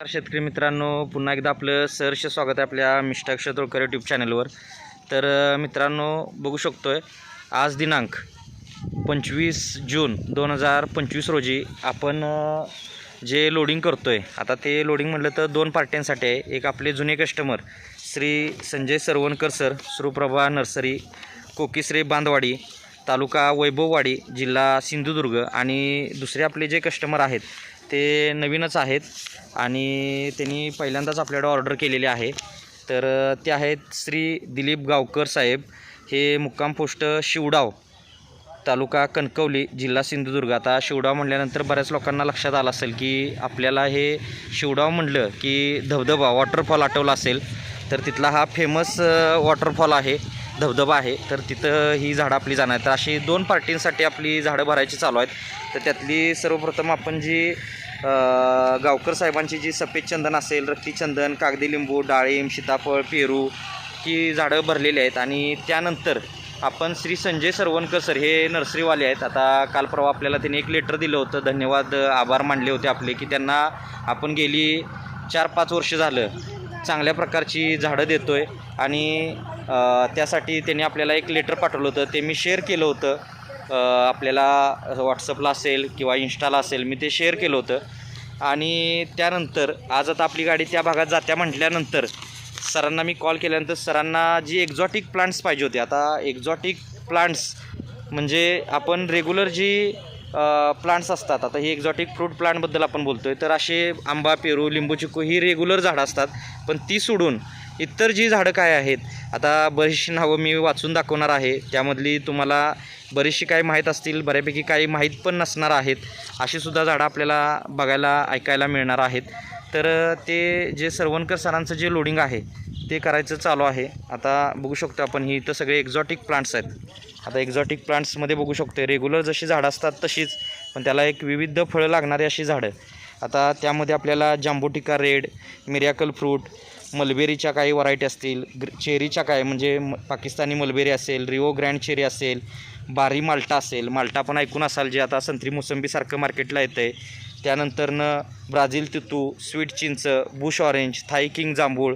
नमस्कार शेतकरी मित्रांनो पुन्हा एकदा आपलं सहर्ष स्वागत आहे आपल्या मिस्टर अक्षतोळकर यूट्यूब चॅनलवर तर मित्रांनो बघू शकतो आहे आज दिनांक पंचवीस जून दोन हजार पंचवीस रोजी आपण जे लोडिंग करतो आहे आता ते लोडिंग म्हटलं तर दोन पार्ट्यांसाठी आहे. एक आपले जुने customer Shri Sanjay Sarvankar sir Suprabha nursery Kokishri Bandhwadi taluka Vaibhavwadi जिल्हा सिंधुदुर्ग आणि दुसरे आपले जे कस्टमर आहेत ते नवीनच आहेत आणि त्यांनी पहिल्यांदाच आपल्याकडे ऑर्डर केलेली आहे. तर ते आहेत श्री दिलीप गावकर साहेब. हे मुक्काम पोस्ट शिवडाव तालुका कणकवली जिल्हा सिंधुदुर्ग. आता शिवडाव म्हटल्यानंतर बऱ्याच लोकांना लक्षात आलं असेल की आपल्याला हे शिवडाव म्हटलं की धबधबा वॉटरफॉल आठवला असेल. तर तिथला हा फेमस वॉटरफॉल आहे. धबधबा आहे तर तिथं ही झाडं आपली जाणार आहेत. तर अशी दोन पार्टींसाठी आपली झाडं भरायची चालू आहेत. तर त्यातली सर्वप्रथम आपण जी गावकर साहेबांची जी सफेद चंदन असेल रक्ती चंदन कागदी लिंबू डाळिंब सीताफळ पेरू ही झाडं भरलेली आहेत. आणि त्यानंतर आपण श्री संजय सरवणकर सर हे नर्सरीवाले आहेत. आता काल परवा आपल्याला त्यांनी एक लेटर दिलं होतं. धन्यवाद आभार मानले होते आपले की त्यांना आपण गेली चार पाच वर्ष झालं चांगल्या प्रकारची झाडं देतो आहे आणि त्यासाठी त्यांनी आपल्याला एक लेटर पाठवलं होतं. ते मी शेअर केलं होतं. आपल्याला व्हॉट्सअपला असेल किंवा इन्स्टाला असेल मी ते शेअर केलं होतं. आणि त्यानंतर आज आता आपली गाडी त्या भागात जात्या म्हटल्यानंतर सरांना मी कॉल केल्यानंतर सरांना जी एक्झॉटिक प्लांट्स पाहिजे होते. आता एक्झॉटिक प्लांट्स म्हणजे आपण रेग्युलर जी प्लांट्स असतात आता ही एक्झॉटिक फ्रूट प्लांटबद्दल आपण बोलतो आहे तर असे आंबा पेरू लिंबू चिकू ही रेग्युलर झाडं असतात. पण ती सोडून इतर जी झाडं काय आहेत आता बरीचशी नावं मी वाचून दाखवणार आहे. त्यामधली तुम्हाला बरीचशी काही माहीत असतील बऱ्यापैकी काही माहीत पण नसणार आहेत अशीसुद्धा झाडं आपल्याला बघायला ऐकायला मिळणार आहेत. तर ते जे सरवणकर सरांचं जे लोडिंग आहे ते करायचं चालू आहे. आता बघू शकतो आपण ही इथं सगळे एक्झॉटिक प्लांट्स आहेत. आता एक्झॉटिक प्लांट्समध्ये बघू शकतो रेग्युलर जशी झाडं असतात तशीच पण त्याला एक विविध फळं लागणारी अशी झाडं. आता त्यामध्ये आपल्याला जांबोटिका रेड मिरॅकल फ्रूट मलबेरीच्या काही व्हरायटी असतील चेरीच्या काय म्हणजे म पाकिस्तानी मलबेरी असेल रिओ ग्रँड चेरी असेल बारी माल्टा असेल माल्टा पण ऐकून असाल जे आता संत्री मोसंबीसारखं मार्केटला येतं आहे त्यानंतरनं ब्राझील तितू स्वीट चिंच बुश ऑरेंज थाई किंग जांभूळ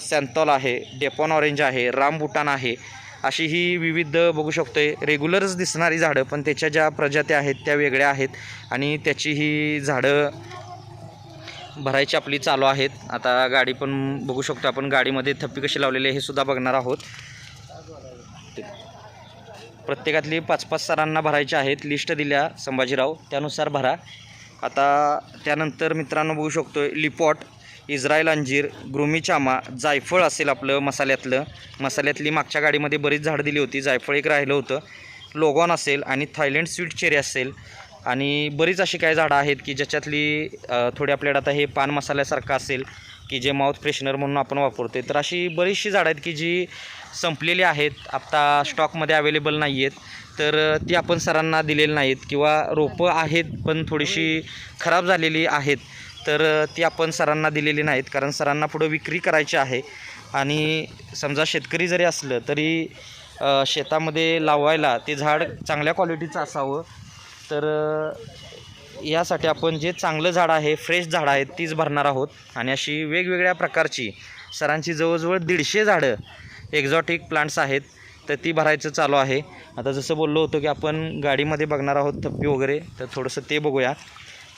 सॅन्थॉल आहे डेपॉन ऑरेंज आहे रामबुटान आहे. अशी ही विविध बघू शकतो आहे रेग्युलरच दिसणारी झाडं पण त्याच्या ज्या प्रजात्या आहेत त्या वेगळ्या आहेत. आणि त्याची ही झाडं भरायची आपली चालू आहेत. आता गाडी पण बघू शकतो आपण गाडीमध्ये थप्पी कशी लावलेली आहे हे सुद्धा बघणार आहोत. प्रत्येकातली पाच पाच सरांना भरायची आहेत लिस्ट दिल्या संभाजीराव त्यानुसार भरा. आता त्यानंतर मित्रांनो बघू शकतो लिपॉट इस्रायल अंजीर ग्रुमी चामा जायफळ असेल आपलं मसाल्यातलं. मसाल्यातली मागच्या गाडीमध्ये बरीच झाड दिली होती जायफळ एक राहिलं होतं. लोगॉन असेल आणि थायलंड स्वीट चेरी असेल. आणि बरीच अशी काही झाडं आहेत की ज्याच्यातली थोडी आपल्याकडे आता हे पान मसाल्यासारखं असेल की जे माउथ फ्रेशनर म्हणून आपण वापरतो तर अशी बरीचशी झाडं आहेत की जी संपलेली आहेत आत्ता स्टॉकमध्ये अवेलेबल नाही आहेत तर ती आपण सरांना दिलेली नाहीत किंवा रोपं आहेत पण थोडीशी खराब झालेली आहेत तर ती आपण सरांना दिलेली नाहीत कारण सरांना पुढं विक्री करायची आहे. आणि समजा शेतकरी जरी असलं तरी शेतामध्ये लावायला ते झाड चांगल्या क्वालिटीचं असावं तर यासाठी आपण जे चांगलं झाड आहे फ्रेश झाडं आहेत तीच भरणार आहोत. आणि अशी वेगवेगळ्या प्रकारची सरांची जवळजवळ दीडशे झाडं एक्झॉटिक प्लांट्स आहेत तर ती भरायचं चालू आहे. आता जसं बोललो होतो की आपण गाडीमध्ये बघणार आहोत थप्पी वगैरे तर थोडंसं ते बघूया.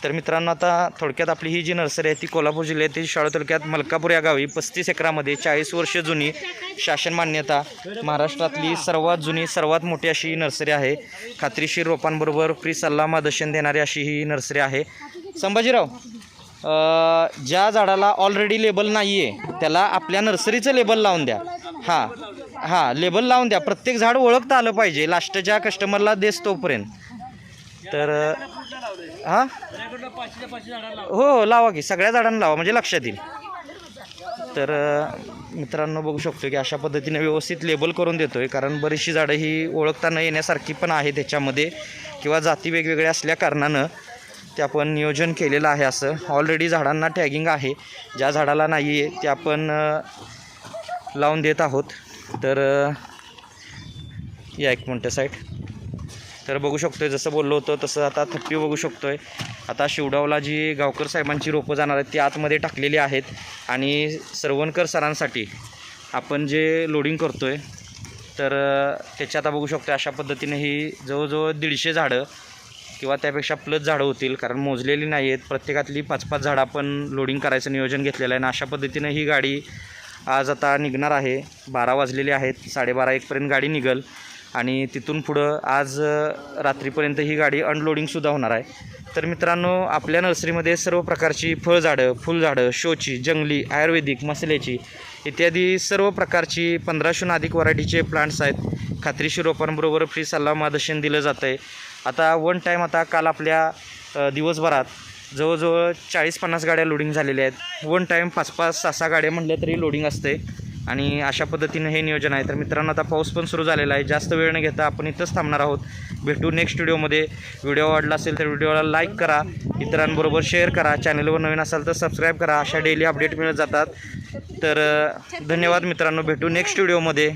तर मित्रांनो आता थोडक्यात आपली ही जी नर्सरी आहे ती कोल्हापूर जिल्ह्यातील शाळा तालुक्यात मलकापूर या गावी पस्तीस एकरामध्ये चाळीस वर्ष जुनी शासन मान्यता महाराष्ट्रातली सर्वात जुनी सर्वात मोठी अशी नर्सरी आहे. खात्रीशीर रोपांबरोबर फ्री सल्ला मार्गदर्शन देणारी अशी ही नर्सरी आहे. संभाजीराव ज्या झाडाला ऑलरेडी लेबल नाही आहे त्याला आपल्या नर्सरीचं लेबल लावून द्या. हां हां लेबल लावून द्या. प्रत्येक झाड ओळखता आलं पाहिजे. लास्टच्या कस्टमरला देस तोपर्यंत. तर हां? हो हो लावा की सगळ्या झाडांना लावा म्हणजे लक्षात येईल. तर मित्रांनो बघू शकतो की अशा पद्धतीने व्यवस्थित लेबल करून देतो आहे कारण बरीचशी झाडं ही ओळखता न येण्यासारखी पण आहे त्याच्यामध्ये किंवा जाती वेगवेगळ्या असल्या कारणानं ते आपण नियोजन केलेलं आहे असं. ऑलरेडी झाडांना टॅगिंग आहे. ज्या झाडाला नाही आहे ते आपण लावून देत आहोत. तर या एक मिनटं साईड तर बघू शकतोय जसं बोललो होतं तसं आता थप्पी बघू शकतोय. आता शिवडावला जी गावकर साहेबांची रोपं जाणार आहेत ती आतमध्ये टाकलेली आहेत. आणि सर्वणकर सरांसाठी आपण जे लोडिंग करतोय तर त्याची आता बघू शकतो अशा पद्धतीने ही जवळजवळ दीडशे झाडं किंवा त्यापेक्षा प्लस झाडं होतील. कारण मोजलेली नाही आहेत. प्रत्येकातली पाच पाच झाडं आपण लोडिंग करायचं नियोजन घेतलेलं आहे. आणि अशा पद्धतीनं ही गाडी आज आता निघणार आहे. बारा वाजलेली आहेत. साडेबारा एकपर्यंत गाडी निघल. आणि तिथून पुढं आज रात्रीपर्यंत ही गाडी अनलोडिंगसुद्धा होणार आहे. तर मित्रांनो आपल्या नर्सरीमध्ये सर्व प्रकारची फळझाडं फुलझाडं शोची जंगली आयुर्वेदिक मसाल्याची इत्यादी सर्व प्रकारची पंधराशून अधिक व्हरायटीचे प्लांट्स आहेत. खात्रीशीर रोपांबरोबर फ्री सल्ला मार्गदर्शन दिलं जातं आहे आता वन टाईम आता काल आपल्या दिवसभरात जवळजवळ चाळीस पन्नास गाड्या लोडिंग झालेल्या आहेत. वन टाईम पाच पाच सहा सहा गाड्या म्हटल्या तरी लोडिंग असते आणि अशा पद्धतीनं हे नियोजन आहे. तर मित्रांनो आता पाऊस पण सुरू झालेला आहे. जास्त वेळ न घेता आपण इथंच थांबणार आहोत. भेटू नेक्स्ट व्हिडिओमध्ये व्हिडिओ आवडला असेल तर व्हिडिओला लाईक करा. इतरांबरोबर शेअर करा. चॅनलवर नवीन असाल तर सबस्क्राईब करा. अशा डेली अपडेट मिळत जातात. तर धन्यवाद मित्रांनो. भेटू नेक्स्ट व्हिडिओमध्ये